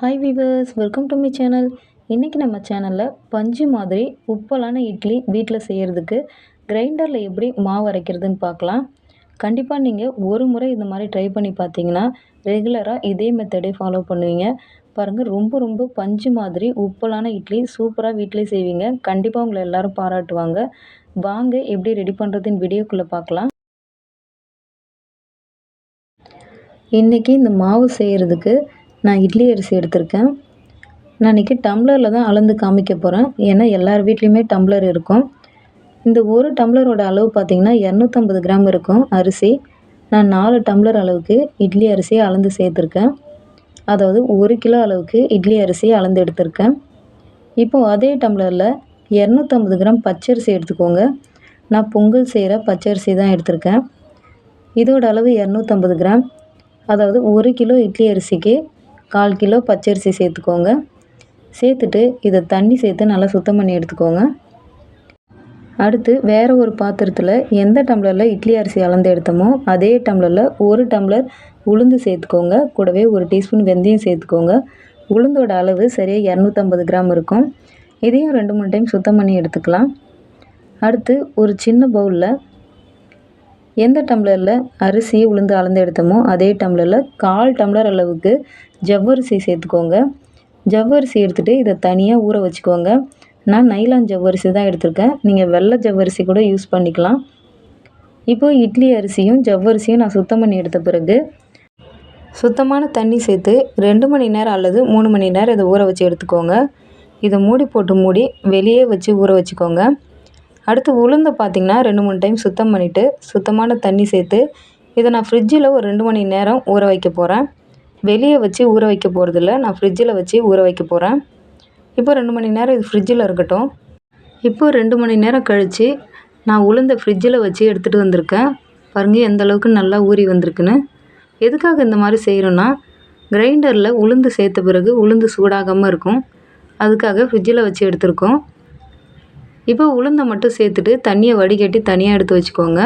Hi viewers welcome to my channel இன்றைக்கி நம்ம சேனலில் பஞ்சு மாதிரி உப்பலான இட்லி வீட்டில் செய்கிறதுக்கு கிரைண்டரில் எப்படி மாவு அரைக்கிறதுன்னு பார்க்கலாம். கண்டிப்பாக நீங்கள் ஒரு முறை இந்த மாதிரி ட்ரை பண்ணி பார்த்தீங்கன்னா ரெகுலராக இதே மெத்தடே ஃபாலோ பண்ணுவீங்க. பாருங்கள் ரொம்ப ரொம்ப பஞ்சு மாதிரி உப்பலான இட்லி சூப்பராக வீட்டிலே செய்வீங்க. கண்டிப்பாக உங்களை எல்லோரும் பாராட்டுவாங்க. வாங்க எப்படி ரெடி பண்ணுறதுன்னு வீடியோக்குள்ளே பார்க்கலாம். இன்றைக்கி இந்த மாவு செய்கிறதுக்கு நான் இட்லி அரிசி எடுத்திருக்கேன். நான் இன்றைக்கி டம்ளரில் தான் அளந்து காமிக்க போகிறேன் ஏன்னா எல்லார் வீட்லேயுமே டம்ளர் இருக்கும். இந்த ஒரு டம்ளரோட அளவு பார்த்திங்கன்னா இரநூத்தம்பது கிராம் இருக்கும் அரிசி. நான் நாலு டம்ளர் அளவுக்கு இட்லி அரிசியை அளந்து சேர்த்துருக்கேன். அதாவது ஒரு கிலோ அளவுக்கு இட்லி அரிசியை அளந்து எடுத்திருக்கேன். இப்போது அதே டம்ளரில் இரநூத்தம்பது கிராம் பச்சரிசி எடுத்துக்கோங்க. நான் பொங்கல் செய்கிற பச்சரிசி தான் எடுத்திருக்கேன். இதோட அளவு இரநூத்தம்பது கிராம். அதாவது ஒரு கிலோ இட்லி அரிசிக்கு கால் கிலோ பச்சரிசி சேர்த்துக்கோங்க. சேர்த்துட்டு இதை தண்ணி சேர்த்து நல்லா சுத்தம் பண்ணி எடுத்துக்கோங்க. அடுத்து வேறு ஒரு பாத்திரத்தில் எந்த டம்ளரில் இட்லி அரிசி அளந்து எடுத்தோமோ அதே டம்ளரில் ஒரு டம்ளர் உளுந்து சேர்த்துக்கோங்க. கூடவே ஒரு டீஸ்பூன் வெந்தயம் சேர்த்துக்கோங்க. உளுந்தோட அளவு சரியாக இரநூத்தம்பது கிராம் இருக்கும். இதையும் ரெண்டு மூணு டைம் சுத்தம் பண்ணி எடுத்துக்கலாம். அடுத்து ஒரு சின்ன பவுலில் எந்த டம்ளரில் அரிசி உளுந்து அளந்து எடுத்தோமோ அதே டம்ளரில் கால் டம்ளர் அளவுக்கு ஜவ்வரிசி சேர்த்துக்கோங்க. ஜவ்வரிசி எடுத்துகிட்டு இதை தனியாக ஊற வச்சுக்கோங்க. நான் நைலான் ஜவ்வரிசி தான் எடுத்திருக்கேன். நீங்கள் வெள்ளை ஜவ்வரிசி கூட யூஸ் பண்ணிக்கலாம். இப்போது இட்லி அரிசியும் ஜவ்வரிசியும் நான் சுத்தம் பண்ணி எடுத்த பிறகு சுத்தமான தண்ணி சேர்த்து ரெண்டு மணி நேரம் அல்லது மூணு மணி நேரம் இதை ஊற வச்சு எடுத்துக்கோங்க. இதை மூடி போட்டு மூடி வெளியே வச்சு ஊற வச்சுக்கோங்க. அடுத்து உளுந்தை பார்த்திங்கன்னா ரெண்டு மூணு டைம் சுத்தம் பண்ணிவிட்டு சுத்தமான தண்ணி சேர்த்து இதை நான் ஃப்ரிட்ஜில் ஒரு ரெண்டு மணி நேரம் ஊற வைக்க போகிறேன் வெளியே வச்சு ஊற வைக்க போகிறதில்ல நான் ஃப்ரிட்ஜில் வச்சு ஊற வைக்க போகிறேன் இப்போ ரெண்டு மணி நேரம் இது ஃப்ரிட்ஜில் இருக்கட்டும். இப்போ ரெண்டு மணி நேரம் கழித்து நான் உளுந்த ஃப்ரிட்ஜில் வச்சு எடுத்துகிட்டு வந்திருக்கேன். பாருங்கள் எந்த அளவுக்கு நல்லா ஊறி வந்திருக்குன்னு. எதுக்காக இந்த மாதிரி செய்கிறோன்னா கிரைண்டரில் உளுந்து சேர்த்த பிறகு உளுந்து சூடாகாமல் இருக்கும். அதுக்காக ஃப்ரிட்ஜில் வச்சு எடுத்திருக்கோம். இப்போ உளுந்தை மட்டும் சேர்த்துட்டு தண்ணியை வடிகட்டி தனியாக எடுத்து வச்சுக்கோங்க.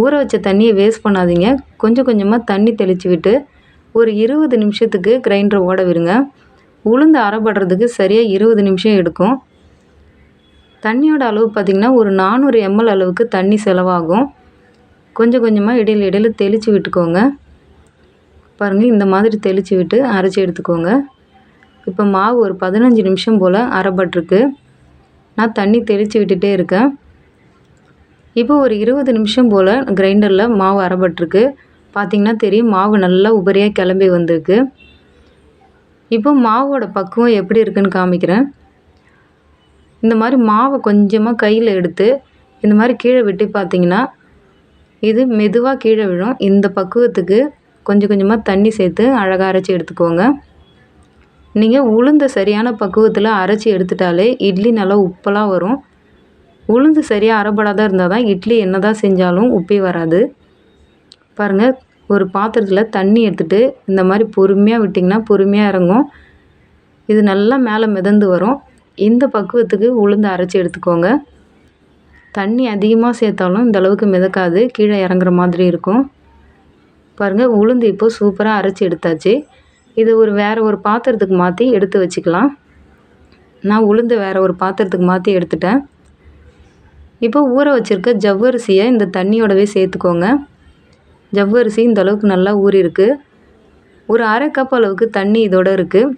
ஊற வச்ச தண்ணியை வேஸ்ட் பண்ணாதீங்க. கொஞ்சம் கொஞ்சமாக தண்ணி தெளித்து விட்டு ஒரு இருபது நிமிஷத்துக்கு கிரைண்டரை ஓட விடுங்க. உளுந்து அரைப்படுறதுக்கு சரியாக இருபது நிமிஷம் எடுக்கும். தண்ணியோட அளவு பார்த்திங்கன்னா ஒரு நானூறு எம்எல் அளவுக்கு தண்ணி செலவாகும். கொஞ்சம் கொஞ்சமாக இடையில இடையில தெளித்து விட்டுக்கோங்க. பாருங்கள் இந்த மாதிரி தெளித்து விட்டு அரைச்சி எடுத்துக்கோங்க. இப்போ மாவு ஒரு பதினஞ்சு நிமிஷம் போல் அரைப்பட்டிருக்கு நான் தண்ணி தெளித்து விட்டுட்டே இருக்கேன். இப்போ ஒரு இருபது நிமிஷம் போல் கிரைண்டரில் மாவு அரைபட்டிருக்கு. பார்த்திங்கன்னா தெரியும் மாவு நல்லா உபரியாக கிளம்பி வந்திருக்கு. இப்போ மாவோட பக்குவம் எப்படி இருக்குன்னு காமிக்கிறேன். இந்த மாதிரி மாவை கொஞ்சமாக கையில் எடுத்து இந்த மாதிரி கீழே விட்டு பார்த்தீங்கன்னா இது மெதுவாக கீழே விழும். இந்த பக்குவத்துக்கு கொஞ்சம் கொஞ்சமாக தண்ணி சேர்த்து அழகாக அரைச்சி எடுத்துக்கோங்க. நீங்கள் உளுந்தை சரியான பக்குவத்தில் அரைச்சி எடுத்துட்டாலே இட்லி நல்லா உப்பெல்லாம் வரும். உளுந்து சரியாக அரைபடாத இருந்தால் தான் இட்லி என்ன தான் செஞ்சாலும் உப்பே வராது. பாருங்கள் ஒரு பாத்திரத்தில் தண்ணி எடுத்துகிட்டு இந்த மாதிரி பொறுமையாக விட்டிங்கன்னா பொறுமையாக இறங்கும். இது நல்லா மேலே மிதந்து வரும். இந்த பக்குவத்துக்கு உளுந்து அரைச்சி எடுத்துக்கோங்க. தண்ணி அதிகமாக சேர்த்தாலும் இந்த அளவுக்கு மிதக்காது. கீழே இறங்குற மாதிரி இருக்கும். பாருங்கள் உளுந்து இப்போது சூப்பராக அரைச்சி எடுத்தாச்சு. இதை ஒரு வேறு ஒரு பாத்திரத்துக்கு மாற்றி எடுத்து வச்சுக்கலாம். நான் உளுந்து வேறு ஒரு பாத்திரத்துக்கு மாற்றி எடுத்துட்டேன். இப்போ ஊற வச்சுருக்க ஜவ்வரிசியை இந்த தண்ணியோடவே சேர்த்துக்கோங்க. ஜவ்வரிசி இந்த அளவுக்கு நல்லா ஊறியிருக்கு ஒரு அரை கப் அளவுக்கு தண்ணி இதோட இருக்குது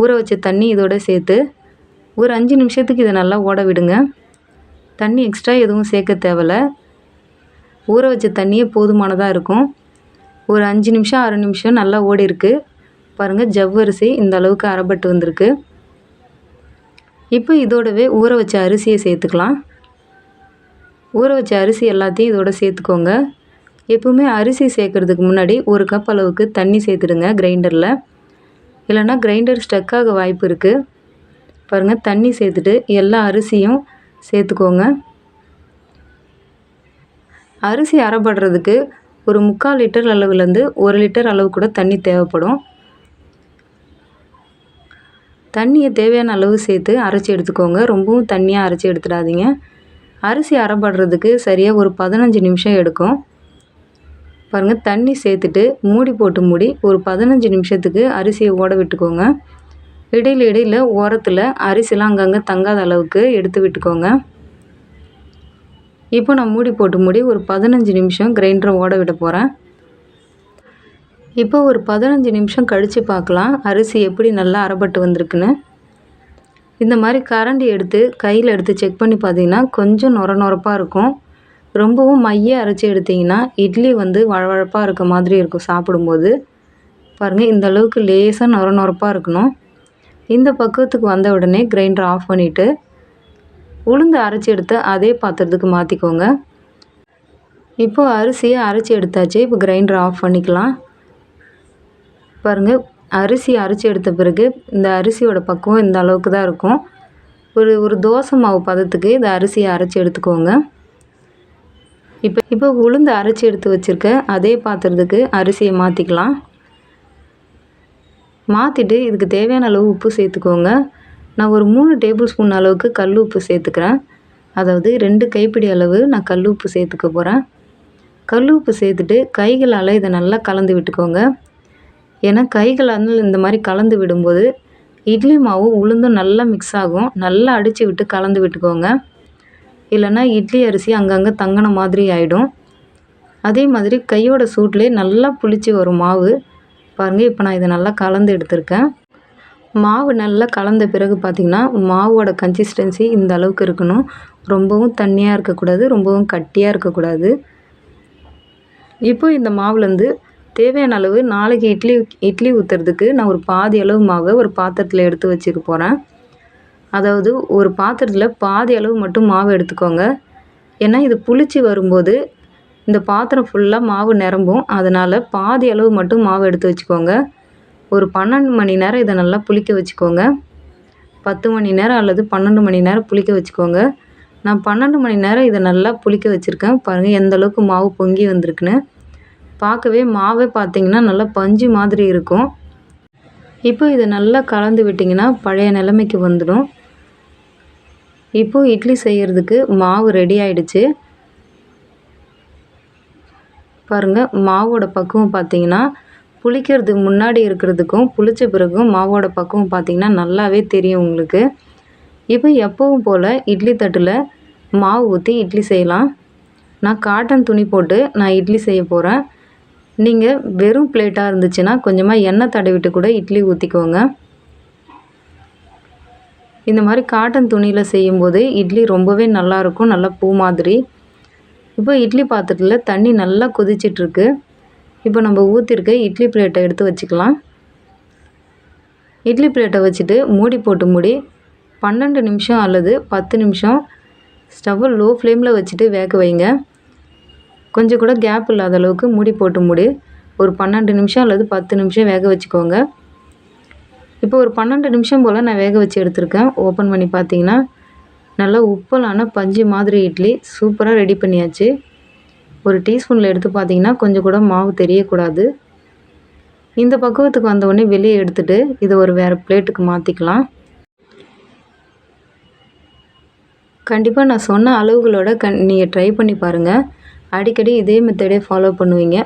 ஊற வச்ச தண்ணி இதோட சேர்த்து ஒரு அஞ்சு நிமிஷத்துக்கு இதை நல்லா ஓட விடுங்க. தண்ணி எக்ஸ்ட்ரா எதுவும் சேர்க்க தேவையில்ல ஊற வச்ச தண்ணியே போதுமானதாக இருக்கும். ஒரு அஞ்சு நிமிஷம் ஆறு நிமிஷம் நல்லா ஓடி இருக்குது பாருங்கள் ஜவ்வரிசி இந்த அளவுக்கு அரைப்பட்டு வந்திருக்கு. இப்போ இதோடவே ஊற வச்ச அரிசியை சேர்த்துக்கலாம். ஊற வச்ச அரிசி எல்லாத்தையும் இதோட சேர்த்துக்கோங்க. எப்பவுமே அரிசி சேர்க்குறதுக்கு முன்னாடி ஒரு கப் அளவுக்கு தண்ணி சேர்த்துடுங்க கிரைண்டரில். இல்லைன்னா கிரைண்டர் ஸ்டக் ஆக வாய்ப்பு இருக்குது பாருங்கள் தண்ணி சேர்த்துட்டு எல்லா அரிசியும் சேர்த்துக்கோங்க. அரிசி அரைப்படுறதுக்கு ஒரு முக்கால் லிட்டர் அளவுலேருந்து ஒரு லிட்டர் அளவு கூட தண்ணி தேவைப்படும். தண்ணியை தேவையான அளவு சேர்த்து அரைச்சி எடுத்துக்கோங்க. ரொம்பவும் தண்ணியாக அரைச்சி எடுத்துடாதீங்க. அரிசி அரைப்படுறதுக்கு சரியாக ஒரு பதினஞ்சு நிமிஷம் எடுக்கும். பாருங்கள் தண்ணி சேர்த்துட்டு மூடி போட்டு மூடி ஒரு பதினஞ்சு நிமிஷத்துக்கு அரிசியை ஓட விட்டுக்கோங்க. இடையில இடையில் ஓரத்தில் அரிசிலாம் அங்கங்கே தங்காத அளவுக்கு எடுத்து விட்டுக்கோங்க. இப்போ நான் மூடி போட்டு மூடி ஒரு பதினஞ்சு நிமிஷம் கிரைண்டரை ஓட விட போகிறேன் இப்போ ஒரு பதினஞ்சு நிமிஷம் கழித்து பார்க்கலாம். அரிசி எப்படி நல்லா அரைப்பட்டு வந்திருக்குன்னு. இந்த மாதிரி கரண்டி எடுத்து கையில் எடுத்து செக் பண்ணி பார்த்தீங்கன்னா கொஞ்சம் நொர நொரப்பாக இருக்கும். ரொம்பவும் மைய அரைச்சி எடுத்திங்கன்னா இட்லி வந்து வழவழப்பாக இருக்க மாதிரி இருக்கும் சாப்பிடும்போது. பாருங்கள் இந்த அளவுக்கு லேசாக நொர நொரப்பாக இருக்கணும். இந்த பக்குவத்துக்கு வந்த உடனே கிரைண்டர் ஆஃப் பண்ணிவிட்டு உளுந்து அரைச்சி எடுத்து அதே பாத்திரத்துக்கு மாற்றிக்கோங்க இப்போது அரிசியை அரைச்சி எடுத்தாச்சு. இப்போ கிரைண்டர் ஆஃப் பண்ணிக்கலாம். பாருங்கள் அரிசி அரைச்சி எடுத்த பிறகு இந்த அரிசியோட பக்குவம் இந்த அளவுக்கு தான் இருக்கும். ஒரு ஒரு தோசை மாவு பதத்துக்கு இந்த அரிசியை அரைச்சி எடுத்துக்கோங்க. இப்போ இப்போ உளுந்து அரைச்சி எடுத்து வச்சுருக்க அதே பாத்திரத்துக்கு அரிசியை மாற்றிக்கலாம் மாற்றிட்டு இதுக்கு தேவையான அளவு உப்பு சேர்த்துக்கோங்க. நான் ஒரு மூணு டேபிள் ஸ்பூன் அளவுக்கு கல் உப்பு சேர்த்துக்கிறேன். அதாவது ரெண்டு கைப்பிடி அளவு நான் கல் உப்பு சேர்த்துக்க போகிறேன் கல் உப்பு சேர்த்துட்டு கைகளால் இதை நல்லா கலந்து விட்டுக்கோங்க. ஏன்னா கைகளால் இந்த மாதிரி கலந்து விடும்போது இட்லி மாவு உளுந்தும் நல்லா மிக்ஸ் ஆகும். நல்லா அடித்து விட்டு கலந்து விட்டுக்கோங்க. இல்லைன்னா இட்லி அரிசி அங்கங்கே தங்கின மாதிரி ஆகிடும் அதே மாதிரி கையோட சூட்லேயே நல்லா புளிச்சு வரும் மாவு. பாருங்கள் இப்போ நான் இதை நல்லா கலந்து எடுத்திருக்கேன். மாவு நல்லா கலந்த பிறகு பார்த்திங்கன்னா மாவோட கன்சிஸ்டன்சி இந்த அளவுக்கு இருக்கணும். ரொம்பவும் தண்ணியாக இருக்கக்கூடாது ரொம்பவும் கட்டியாக இருக்கக்கூடாது. இப்போ இந்த மாவுலேருந்து தேவையான அளவு நாளைக்கு இட்லி இட்லி ஊற்றுறதுக்கு நான் ஒரு பாதி அளவு மாவை ஒரு பாத்திரத்தில் எடுத்து வச்சுக்க போகிறேன் அதாவது ஒரு பாத்திரத்தில் பாதி அளவு மட்டும் மாவு எடுத்துக்கோங்க. ஏன்னா இது புளிச்சு வரும்போது இந்த பாத்திரம் ஃபுல்லாக மாவு நிரம்பும். அதனால் பாதி அளவு மட்டும் மாவு எடுத்து வச்சுக்கோங்க. ஒரு பன்னெண்டு மணி நேரம் இதை நல்லா புளிக்க வச்சுக்கோங்க. பத்து மணி நேரம் அல்லது பன்னெண்டு மணி நேரம் புளிக்க வச்சுக்கோங்க. நான் பன்னெண்டு மணி நேரம் இதை நல்லா புளிக்க வச்சுருக்கேன். பாருங்கள் எந்த அளவுக்கு மாவு பொங்கி வந்திருக்குன்னு. பார்க்கவே மாவே பார்த்திங்கன்னா நல்லா பஞ்சு மாதிரி இருக்கும். இப்போ இதை நல்லா கலந்து விட்டிங்கன்னா பழைய நிலைமைக்கு வந்துடும். இப்போது இட்லி செய்கிறதுக்கு மாவு ரெடி ஆயிடுச்சு. பாருங்கள் மாவோட பக்குவம் பார்த்தீங்கன்னா புளிக்கிறதுக்கு முன்னாடி இருக்கிறதுக்கும் புளித்த பிறகும் மாவோட பக்குவம் பார்த்தீங்கன்னா நல்லாவே தெரியும் உங்களுக்கு. இப்போ எப்பவும் போல் இட்லி தட்டில் மாவு ஊற்றி இட்லி செய்யலாம். நான் காட்டன் துணி போட்டு நான் இட்லி செய்ய போகிறேன் நீங்கள் வெறும் பிளேட்டாக இருந்துச்சுன்னா கொஞ்சமாக எண்ணெய் தடவிட்டு கூட இட்லி ஊற்றிக்கோங்க இந்த மாதிரி காட்டன் துணியில் செய்யும்போது இட்லி ரொம்பவே நல்லாயிருக்கும் நல்லா பூ மாதிரி. இப்போ இட்லி பாத்திரத்தில் தண்ணி நல்லா கொதிச்சிட்ருக்கு இப்போ நம்ம ஊற்றிருக்க இட்லி பிளேட்டை எடுத்து வச்சுக்கலாம். இட்லி பிளேட்டை வச்சுட்டு மூடி போட்டு மூடி பன்னெண்டு நிமிஷம் அல்லது பத்து நிமிஷம் ஸ்டவ்வை லோ ஃப்ளேமில் வச்சுட்டு வேக வைங்க. கொஞ்சம் கூட கேப் இல்லாத அளவுக்கு மூடி போட்டு மூடி ஒரு பன்னெண்டு நிமிஷம் அல்லது பத்து நிமிஷம் வேக வச்சுக்கோங்க. இப்போ ஒரு பன்னெண்டு நிமிஷம் போல் நான் வேக வச்சு எடுத்திருக்கேன். ஓப்பன் பண்ணி பார்த்தீங்கன்னா நல்லா உப்பலான பஞ்சு மாதிரி இட்லி சூப்பராக ரெடி பண்ணியாச்சு. ஒரு டீஸ்பூனில் எடுத்து பார்த்தீங்கன்னா கொஞ்சம் கூட மாவு தெரியக்கூடாது. இந்த பக்குவத்துக்கு வந்தவுடனே வெளியே எடுத்துகிட்டு இதை ஒரு வேறு பிளேட்டுக்கு மாற்றிக்கலாம் கண்டிப்பாக நான் சொன்ன அளவுகளோட கண் நீங்கள் ட்ரை பண்ணி பாருங்கள் அடிக்கடி இதே மெத்தடே ஃபாலோ பண்ணுவீங்க.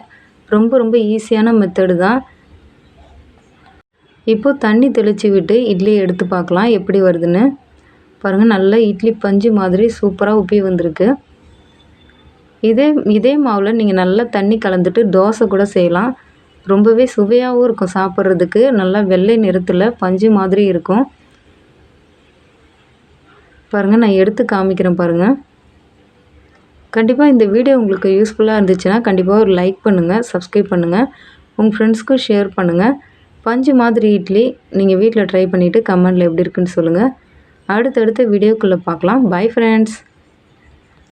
ரொம்ப ரொம்ப ஈஸியான மெத்தடு தான். இப்போது தண்ணி தெளித்து விட்டு இட்லியை எடுத்து பார்க்கலாம். எப்படி வருதுன்னு. பாருங்கள் நல்லா இட்லி பஞ்சு மாதிரி சூப்பராக உப்பி வந்திருக்கு. இதே இதே மாவில் நீங்கள் நல்லா தண்ணி கலந்துட்டு தோசை கூட செய்யலாம். ரொம்பவே சுவையாகவும் இருக்கும் சாப்பிட்றதுக்கு. நல்லா வெள்ளை நிறத்தில் பஞ்சு மாதிரி இருக்கும். பாருங்கள் நான் எடுத்து காமிக்கிறேன் பாருங்கள் கண்டிப்பாக இந்த வீடியோ உங்களுக்கு யூஸ்ஃபுல்லாக இருந்துச்சுன்னா கண்டிப்பாக ஒரு லைக் பண்ணுங்கள் சப்ஸ்கிரைப் பண்ணுங்கள் உங்கள் ஃப்ரெண்ட்ஸ்க்கும் ஷேர் பண்ணுங்கள் பஞ்சு மாதிரி இட்லி நீங்கள் வீட்டில் ட்ரை பண்ணிவிட்டு கமெண்டில் எப்படி இருக்குன்னு சொல்லுங்கள் அடுத்தடுத்த வீடியோக்குள்ளே பார்க்கலாம். Bye friends